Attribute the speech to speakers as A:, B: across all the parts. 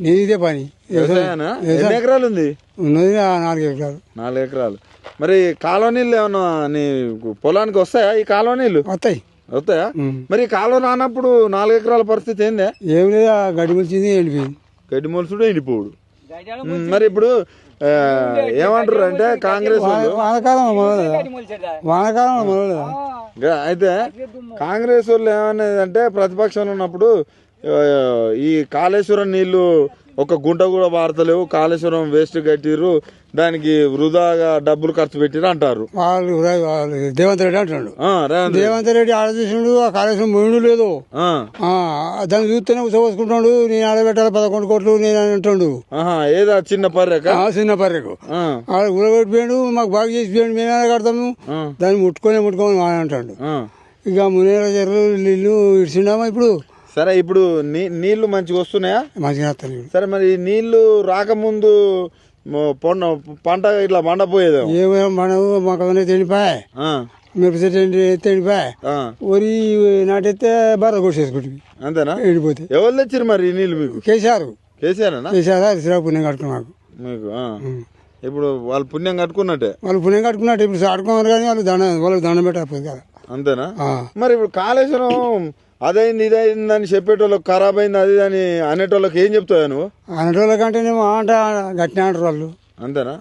A: నేను ఇదే పని
B: ఎన్ని ఎకరాలు ఉంది
A: ఉన్నది నాలుగు ఎకరాలు.
B: నాలుగు ఎకరాలు. మరి కాలువ నీళ్ళు ఏమన్నా నీ పొలానికి వస్తాయా ఈ కాలువ నీళ్ళు
A: వస్తాయి?
B: వస్తాయా. మరి కాలువ రానప్పుడు నాలుగు ఎకరాల పరిస్థితి ఏందే?
A: ఏం లేదు గడ్డి ములిచింది వెళ్ళిపోయింది
B: గడ్డి మొలుసుడు ఎండిపోడు మరి ఇప్పుడు ఏమంటారు అంటే కాంగ్రెస్
A: వానకాలం వానకాలం
B: అయితే కాంగ్రెస్ వాళ్ళు ఏమనేది అంటే ప్రతిపక్షంలో ఉన్నప్పుడు ఈ కాళేశ్వరం నీళ్ళు ఒక గుంట కూడా వాడతలేవు కాళేశ్వరం వేస్ట్ కట్టిర్రు. దానికి వృధాగా డబ్బులు ఖర్చు పెట్టిరు అంటారు.
A: వాళ్ళు దేవంత్ రెడ్డి అంటున్నాడు.
B: రేవంత్ రెడ్డి.
A: దేవంత్ రెడ్డి ఆడ చూసినాడు ఆ కాళేశ్వరం పోయిండు లేదు. దాన్ని చూస్తేనే ఉసపోసుకుంటాడు నేను ఆడబెట్టాలి పదకొండు కోట్లు నేను
B: ఆహా ఏదా చిన్న పర్రెక?
A: చిన్న పర్రెకు. ఆడ ఊరగొట్టిపోయాడు మాకు బాగా చేసిపోయాడు మేమే కడతాము. దాన్ని ముట్టుకొని ముట్టుకొని అని అంటాడు. ఇక మునేర చెర్రు నీళ్ళు ఇడిచిండామా ఇప్పుడు?
B: సరే ఇప్పుడు నీ నీళ్ళు మంచిగా వస్తున్నాయా?
A: మంచిగా వస్తాను
B: సరే మరి నీళ్ళు రాకముందు పంట ఇట్లా మండపోయేది
A: ఏమో మనం మాకు అవన్నీ తెలిపాయి మిరప చెట్టు ఎండి తెలిపాయి వరి నాటైతే బాగా కొట్టేసుకుంటుంది
B: అంతేనా?
A: ఎండిపోతే
B: ఎవరు తెచ్చిరు మరి నీళ్ళు మీకు?
A: కేసీఆర్.
B: కేసీఆర్
A: కేసీఆర్ పుణ్యం కట్టుకున్నాం మాకు.
B: ఇప్పుడు వాళ్ళు పుణ్యం కట్టుకున్నట్టే?
A: వాళ్ళు పుణ్యం కట్టుకున్నట్టు. ఇప్పుడు ఆడుకోమని కానీ వాళ్ళు దండ వాళ్ళకి దండం పెట్టకపోయింది కదా.
B: అంతేనా. మరి ఇప్పుడు కాళేశ్వరం అదైంది ఇదైంది అని చెప్పేటోళ్ళకి ఖరాబ్ అయింది అది అని అనేటోళ్ళకి ఏం చెప్తావు నువ్వు?
A: అనటోళ్ళ కంటేనేమో అంట గట్టిన అంటారు వాళ్ళు.
B: అంతేనా.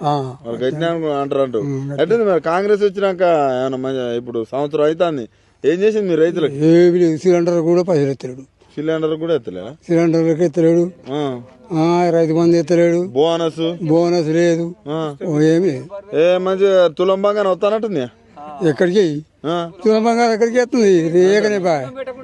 B: వాళ్ళు గట్టిన అంటారు అంటూ ఎట్టుంది మరి? కాంగ్రెస్ వచ్చినాక ఏమన్నా ఇప్పుడు సంవత్సరం అవుతుంది ఏం చేసింది మీ రైతులకి?
A: ఏమి సిలిండర్ కూడా పైసలు ఎత్తలేడు.
B: సిలిండర్ కూడా ఎత్తలేదా?
A: సిలిండర్లకి ఎత్తలేడు. రైతు బంధు ఎత్తలేడు.
B: బోనస్?
A: బోనస్ లేదు. ఏమి? లేదు
B: ఏ మంచి తులం బాగానే వస్తానట్టుంది
A: ఎక్కడికి?
B: ఆ.
A: తులం బంగారం ఎక్కడికి ఎత్తుంది? రేగనే బాయ్